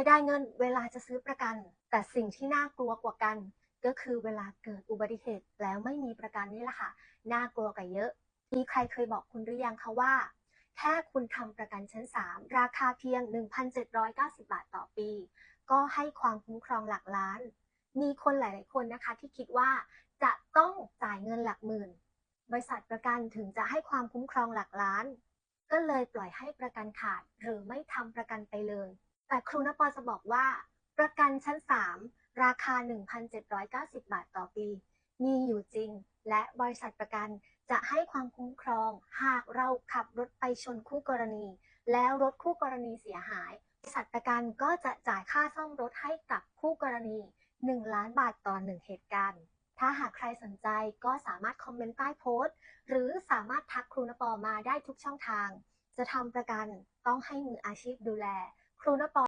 ยดายเงินเวลาจะซื้อประกัน แต่สิ่งที่น่ากลัวกว่ากัน ก็คือเวลาเกิดอุบัติเหตุแล้วไม่มีประกันนี่แหละค่ะ น่ากลัวกว่าเยอะ มีใครเคยบอกคุณหรือยังคะว่าแค่คุณทำประกันชั้น 3 ราคาเพียง 1,790 บาทต่อปี ก็ให้ความคุ้มครองหลักล้าน มีคนหลาย ๆ คนนะคะที่คิดว่าจะต้องจ่ายเงินหลักหมื่น บริษัทประกันถึงจะให้ความคุ้มครองหลักล้าน ก็เลยปล่อยให้ประกันขาดหรือไม่ทำประกันไปเลย แต่ครูนปอจะบอกว่า ประกันชั้น 3 ราคา 1,790 บาทต่อปี มีอยู่จริง และบริษัทประกันจะให้ความคุ้มครอง หากเราขับรถไปชนคู่กรณี แล้วรถคู่กรณีเสียหาย บริษัทประกันก็จะจ่ายค่าซ่อมรถให้กับคู่กรณี 1 ล้านบาทต่อ 1 เหตุการณ์ ถ้าหากใครสนใจก็สามารถคอมเมนต์ใต้โพสต์ หรือสามารถทักครูนปอมาได้ทุกช่องทาง จะทำประกันต้องให้มืออาชีพดูแล ครูนปอ